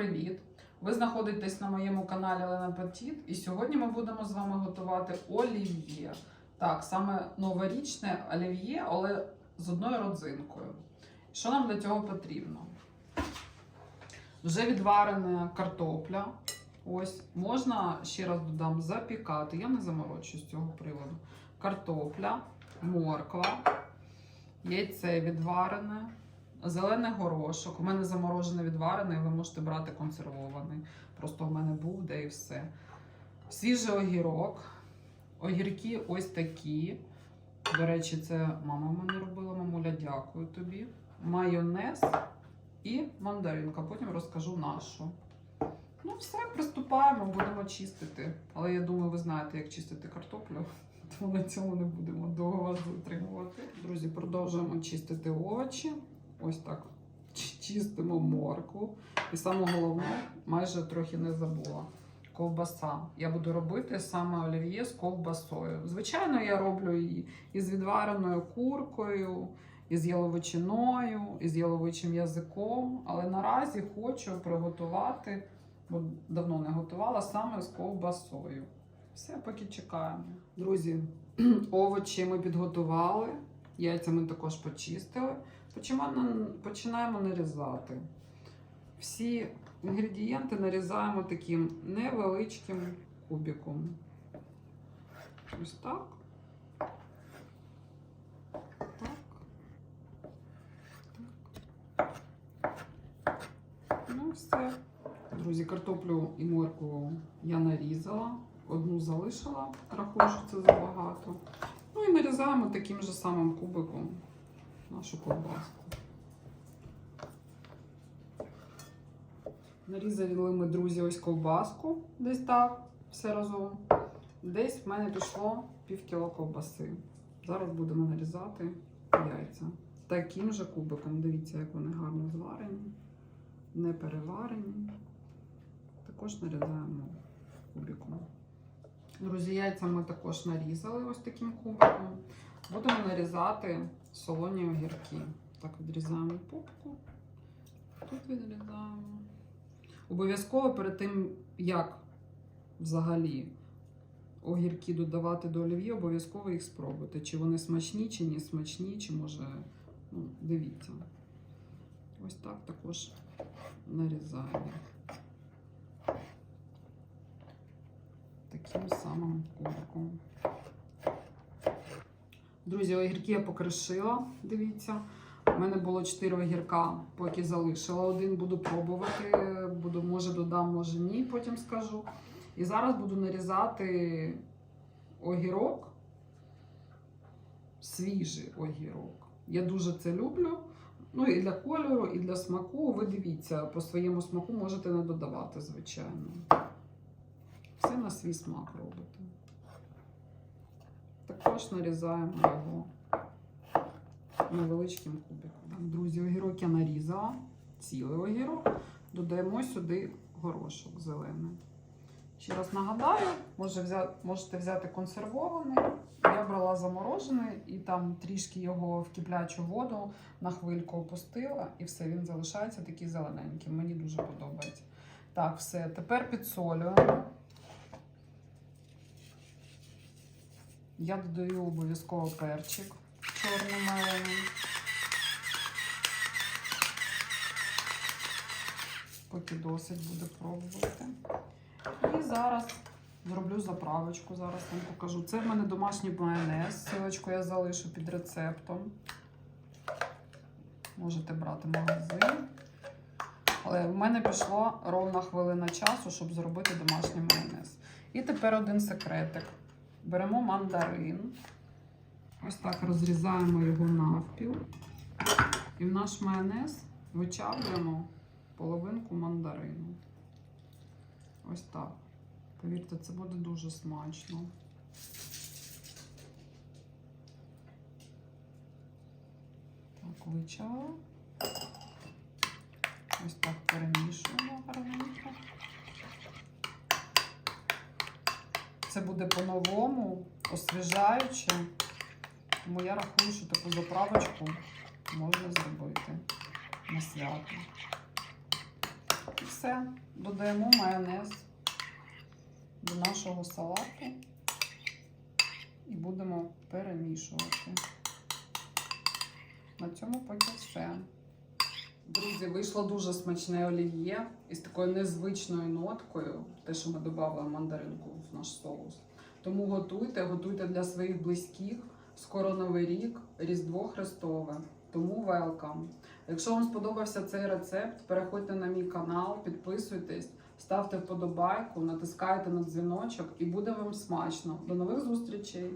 привіт! Ви знаходитесь на моєму каналі Лена Петіт, і сьогодні ми будемо з вами готувати олів'є. Так, саме новорічне олів'є, але з одною родзинкою. Що нам для цього потрібно? Вже відварена картопля. Ось, можна, ще раз додам, запікати. Я не заморочуюсь з цього приводу. Картопля, морква, яйце відварене, Зелений горошок. У мене заморожений відварений, ви можете брати консервований. Просто у мене був, де і все. Свіжий огірок. Огірки ось такі. До речі, це мама мені робила, мамуля, дякую тобі. Майонез і мандаринка. Потім розкажу нашу. Ну, все, приступаємо, будемо чистити. Але я думаю, ви знаєте, як чистити картоплю. Тому на цьому не будемо довго вас затримувати. Друзі, продовжуємо чистити овочі. Ось так чистимо моркву. І саме головне, майже трохи не забула. Ковбаса. Я буду робити саме олів'є з ковбасою. Звичайно, я роблю і, і з відвареною куркою, і з яловичиною, і з яловичим язиком. Але наразі хочу приготувати, бо давно не готувала, саме з ковбасою. Все, поки чекаємо. Друзі, овочі ми підготували, яйця ми також почистили. Починаємо, починаємо нарізати. Всі інгредієнти нарізаємо таким невеличким кубиком. Ось. Так. Ну, все. Друзі, картоплю і моркву я нарізала. Одну залишила, рахую, що це забагато. Ну і нарізаємо таким же самим кубиком нашу ковбаску. Нарізали ми, друзі, ось ковбаску, десь так, все разом. Десь в мене пішло пів кіло ковбаси. Зараз будемо нарізати яйця. Таким же кубиком. Дивіться, як вони гарно зварені, не переварені. Також нарізаємо кубиком. Друзі, яйця ми також нарізали ось таким кубиком. Будемо нарізати солоні огірки. Так, відрізаємо попку. Тут відрізаємо. Обов'язково перед тим, як взагалі огірки додавати до олів'є, обов'язково їх спробуйте. Чи вони смачні, чи не смачні, чи може, ну, дивіться. Ось так також нарізаємо. Таким самим кубиком. Друзі, огірки я покришила, дивіться. У мене було 4 огірка, поки залишила один, буду пробувати. Буду, може додам, може ні, потім скажу. І зараз буду нарізати огірок, свіжий огірок. Я дуже це люблю. Ну і для кольору, і для смаку. Ви дивіться, по своєму смаку можете не додавати, звичайно. Все на свій смак робите. Також нарізаємо його невеличким кубиком. Друзі, огірок я нарізала, цілий огірок. Додаємо сюди горошок зелений. Ще раз нагадаю, може взяти, можете взяти консервований. Я брала заморожений і там трішки його в киплячу воду на хвильку опустила, і все, він залишається такий зелененький. Мені дуже подобається. Так, все. Тепер підсолюємо. Я додаю обов'язково перчик чорний мелений. Поки досить буде пробувати. І зараз зроблю заправочку. Зараз вам покажу. Це в мене домашній майонез. Силочку я залишу під рецептом. Можете брати магазин. Але в мене пішло ровна хвилина часу, щоб зробити домашній майонез. І тепер один секретик. Беремо мандарин. Ось так розрізаємо його навпіл. І в наш майонез вичавлюємо половинку мандарину. Ось так. Повірте, це буде дуже смачно. Так, вичавили. Ось так Це буде по-новому, освіжаюче. Тому я рахую, що таку заправочку можна зробити на свято. І все. Додаємо майонез до нашого салату і будемо перемішувати. На цьому поки все. Друзі, вийшло дуже смачне олів'є із такою незвичною ноткою, те, що ми додали мандаринку в наш соус. Тому готуйте, готуйте для своїх близьких. Скоро Новий рік, Різдво Христове. Тому велкам. Якщо вам сподобався цей рецепт, переходьте на мій канал, підписуйтесь, ставте вподобайку, натискайте на дзвіночок і буде вам смачно. До нових зустрічей!